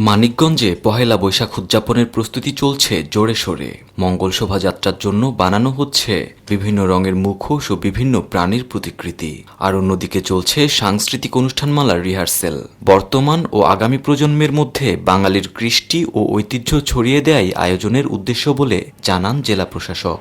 মানিকগঞ্জে পহেলা বৈশাখ উদযাপনের প্রস্তুতি চলছে জোরে সোরে। মঙ্গল শোভাযাত্রার জন্য বানানো হচ্ছে বিভিন্ন রঙের মুখোশ ও বিভিন্ন প্রাণীর প্রতিকৃতি। আর অন্যদিকে চলছে সাংস্কৃতিক অনুষ্ঠানমালার রিহার্সেল। বর্তমান ও আগামী প্রজন্মের মধ্যে বাঙালির কৃষ্টি ও ঐতিহ্য ছড়িয়ে দেয় আয়োজনের উদ্দেশ্য বলে জানান জেলা প্রশাসক।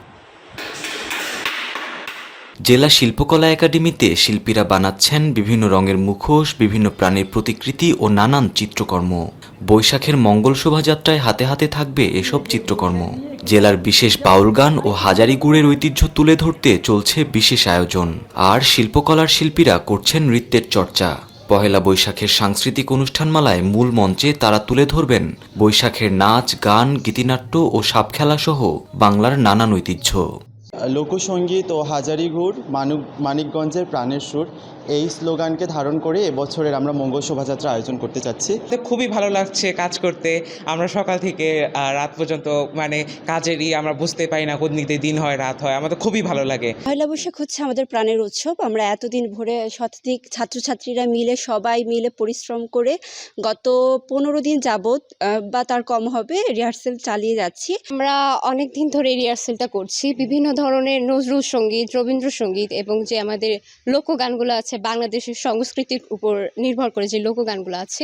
জেলা শিল্পকলা একাডেমিতে শিল্পীরা বানাচ্ছেন বিভিন্ন রঙের মুখোশ, বিভিন্ন প্রাণীর প্রতিকৃতি ও নানান চিত্রকর্ম। বৈশাখের মঙ্গল শোভাযাত্রায় হাতে হাতে থাকবে এসব চিত্রকর্ম। জেলার বিশেষ বাউল গান ও হাজারি গুড়ের ঐতিহ্য তুলে ধরতে চলছে বিশেষ আয়োজন। আর শিল্পকলার শিল্পীরা করছেন নৃত্যের চর্চা। পহেলা বৈশাখের সাংস্কৃতিক অনুষ্ঠানমালায় মূল মঞ্চে তারা তুলে ধরবেন বৈশাখের নাচ, গান, গীতিনাট্য ও সাপখেলা সহ বাংলার নানান ঐতিহ্য। লোকসঙ্গীত ও হাজারিঘুর মানুক মানিকগঞ্জের প্রাণের সুর এই স্লোগানকে ধারণ করে এবছরের আমরা মঙ্গল শোভাযাত্রা আয়োজন করতে চাচ্ছি। তো খুবই ভালো লাগছে কাজ করতে। আমরা সকাল থেকে রাত পর্যন্ত মানে কাজেরই আমরা বুঝতে পারি না কোন দিক দিন হয় রাত হয়। আমাদের খুবই ভালো লাগে। পয়লা বৈশাখ হচ্ছে আমাদের প্রাণের উৎসব। আমরা এতদিন ভরে শতাধিক ছাত্রছাত্রীরা মিলে সবাই মিলে পরিশ্রম করে গত পনেরো দিন যাবৎ বা তার কম হবে রিহার্সেল চালিয়ে যাচ্ছি। আমরা অনেক দিন ধরে রিহার্সেলটা করছি। বিভিন্ন ধরনের নজরুল সংগীত রবীন্দ্রসঙ্গীত এবং যে আমাদের লোকগানগুলো আছে, বাংলাদেশের সংস্কৃতির উপর নির্ভর করে যে লোকগানগুলো আছে,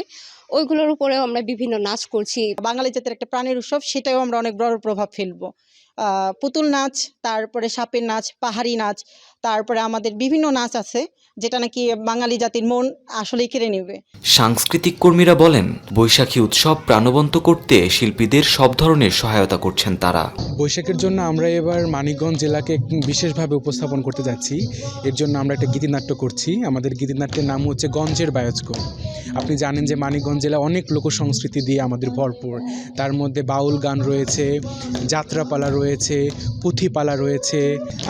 ওইগুলোর উপরেও আমরা বিভিন্ন নাচ করছি। বাঙালি জাতির একটা প্রাণের উৎসব, সেটাও আমরা অনেক বড় প্রভাব ফেলব। পুতুল নাচ, তারপরে সাপের নাচ, পাহাড়ি নাচ তারপরে আমাদের বিভিন্ন নাচ আছে যেটা নাকি বাঙালি জাতির মন আসলেই কেড়ে নেবে। সাংস্কৃতিক কর্মীরা বলেন বৈশাখী উৎসব প্রাণবন্ত করতে শিল্পীদের সব ধরনের সহায়তা করছেন তারা। বৈশাখের জন্য আমরা এবার মানিকগঞ্জ জেলাকে বিশেষভাবে উপস্থাপন করতে যাচ্ছি। এর জন্য আমরা একটা গীতিনাট্য করছি। আমাদের গীতিনাট্যের নাম হচ্ছে গঞ্জের বায়োস্কোপ। আপনি জানেন যে মানিকগঞ্জ জেলা অনেক লোক সংস্কৃতি দিয়ে আমাদের ভরপুর। তার মধ্যে বাউল গান রয়েছে যাত্রাপালা রয়েছে পুঁথিপালা রয়েছে।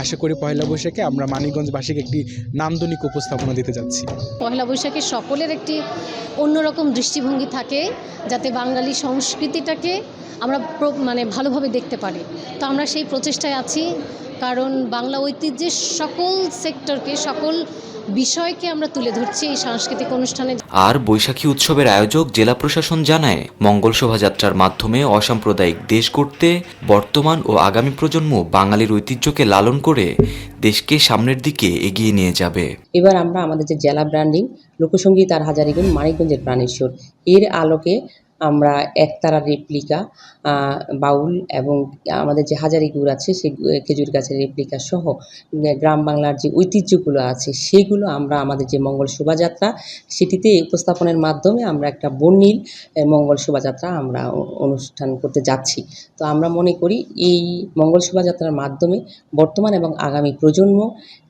আশা করি পয়লা বৈশাখে আমরা মানিকগঞ্জবাসীকে একটি নান্দনিক উপস্থাপনা দিতে যাচ্ছি। পয়লা বৈশাখে সকলের একটি অন্যরকম দৃষ্টিভঙ্গি থাকে, যাতে বাঙালি সংস্কৃতিটাকে আমরা মানে ভালোভাবে দেখতে পারি। তো আমরা সেই প্রচেষ্টায় আছি। কারণ বাংলা ঐতিহ্যের সকল সেক্টরকে সকল বিষয়কে আমরা তুলে ধরছি এই সাংস্কৃতিক অনুষ্ঠানে। আর বৈশাখী উৎসবের আয়োজক জেলা প্রশাসন জানায় মঙ্গল শোভাযাত্রার মাধ্যমে অসাম্প্রদায়িক দেশ গড়তে বর্তমান ও আগামী প্রজন্ম বাঙালির ঐতিহ্যকে লালন করে দেশকে সামনের দিকে এগিয়ে নিয়ে যাবে। এবার আমরা আমাদের যে জেলা ব্র্যান্ডিং লোকসঙ্গীত আর হাজারিগুন মানিকগঞ্জের প্রাণেশ্বর এর আলোকে আমরা একতারা রেপ্লিকা বাউল এবং আমাদের যে হাজারি গুড় আছে সেই খেজুর গাছের রেপ্লিকা সহ গ্রাম বাংলার যে ঐতিহ্যগুলো আছে, সেগুলো আমরা আমাদের যে মঙ্গল শোভাযাত্রা, সেটিতে উপস্থাপনের মাধ্যমে আমরা একটা বর্ণিল মঙ্গল শোভাযাত্রা আমরা অনুষ্ঠান করতে যাচ্ছি। তো আমরা মনে করি, এই মঙ্গল শোভাযাত্রার মাধ্যমে বর্তমান এবং আগামী প্রজন্ম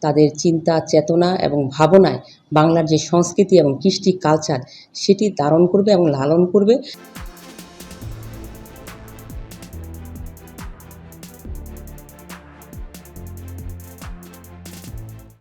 তাদের চিন্তা, চেতনা এবং ভাবনায় বাংলার যে সংস্কৃতি এবং কৃষ্টি কালচার সেটি ধারণ করবে এবং লালন করবে।